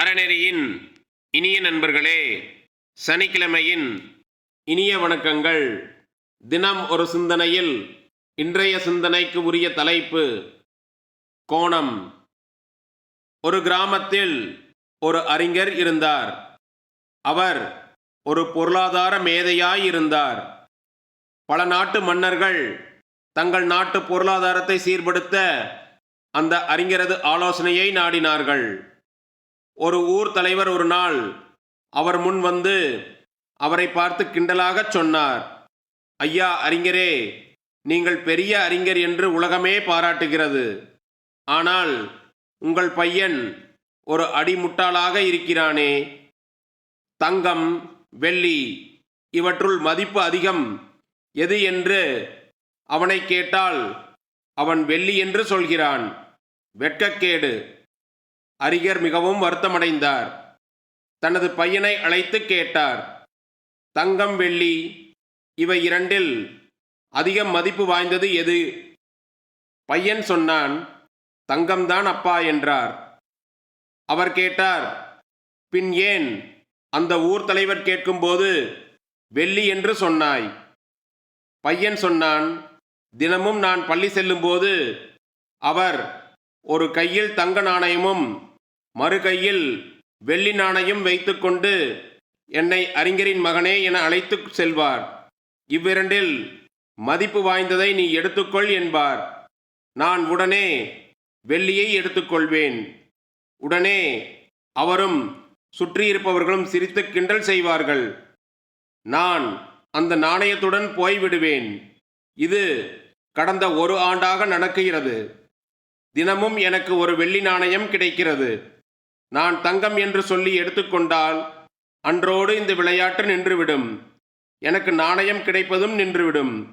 அறநெறியின் இனிய நண்பர்களே சனிக்கிழமையின் இனிய வணக்கங்கள். தினம் ஒரு சிந்தனையில் இன்றைய சிந்தனைக்கு உரிய தலைப்பு கோணம். ஒரு கிராமத்தில் ஒரு அறிஞர் இருந்தார். அவர் ஒரு பொருளாதார மேதையாய் இருந்தார். பல நாட்டு மன்னர்கள் தங்கள் நாட்டு பொருளாதாரத்தை சீர்படுத்த அந்த அறிஞரது ஆலோசனையை நாடினார்கள். ஒரு ஊர் தலைவர் ஒரு நாள் அவர் முன் வந்து அவரை பார்த்து கிண்டலாகச் சொன்னார். ஐயா அறிஞரே நீங்கள் பெரிய அறிஞர் என்று உலகமே பாராட்டுகிறது. ஆனால் உங்கள் பையன் ஒரு அடிமுட்டாளாக இருக்கிறானே. தங்கம் வெள்ளி இவற்றுள் மதிப்பு அதிகம். எது என்று அவனை கேட்டால் அவன் வெள்ளி என்று சொல்கிறான். வெட்கக்கேடு. அறிஞர் மிகவும் வருத்தமடைந்தார். தனது பையனை அழைத்து கேட்டார் தங்கம் வெள்ளி இவை இரண்டில் அதிகம் மதிப்பு வாய்ந்தது எது? பையன் சொன்னான் தங்கம்தான் அப்பா என்றார். அவர் கேட்டார் பின் ஏன் அந்த ஊர் தலைவர் கேட்கும்போது வெள்ளி என்று சொன்னாய்? பையன் சொன்னான் தினமும் நான் பள்ளி செல்லும்போது அவர் ஒரு கையில் தங்க நாணயமும் மறுகையில் வெள்ளி நாணயம் வைத்துக்கொண்டு என்னை அறிஞரின் மகனே என அழைத்து செல்வார். இவ்விரண்டில் மதிப்பு வாய்ந்ததை நீ எடுத்துக்கொள் என்பார். நான் உடனே வெள்ளியை எடுத்துக்கொள்வேன். உடனே அவரும் சுற்றியிருப்பவர்களும் சிரித்து கிண்டல் செய்வார்கள். நான் அந்த நாணயத்துடன் போய்விடுவேன். இது கடந்த ஒரு ஆண்டாக நடக்கிறது. தினமும் எனக்கு ஒரு வெள்ளி நாணயம் கிடைக்கிறது. நான் தங்கம் என்று சொல்லி எடுத்துக்கொண்டால் அன்றோடு இந்த விளையாட்டு நின்றுவிடும். எனக்கு நாணயம் கிடைப்பதும் நின்றுவிடும்.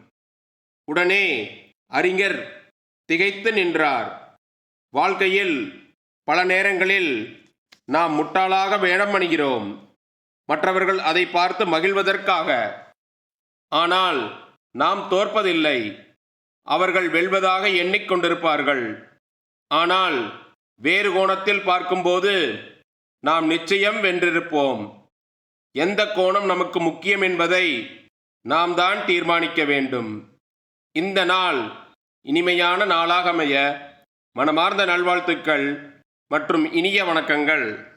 உடனே அறிஞர் திகைத்து நின்றார். வாழ்க்கையில் பல நேரங்களில் நாம் முட்டாளாக வேடம் அணிகிறோம். மற்றவர்கள் அதை பார்த்து மகிழ்வதற்காக. ஆனால் நாம் தோற்பதில்லை. அவர்கள் வெல்வதாக எண்ணிக்கொண்டிருப்பார்கள். ஆனால் வேறு கோணத்தில் பார்க்கும்போது நாம் நிச்சயம் வென்றிருப்போம். எந்த கோணம் நமக்கு முக்கியம் என்பதை நாம் தான் தீர்மானிக்க வேண்டும். இந்த நாள் இனிமையான நாளாக அமைய மனமார்ந்த நல்வாழ்த்துக்கள் மற்றும் இனிய வணக்கங்கள்.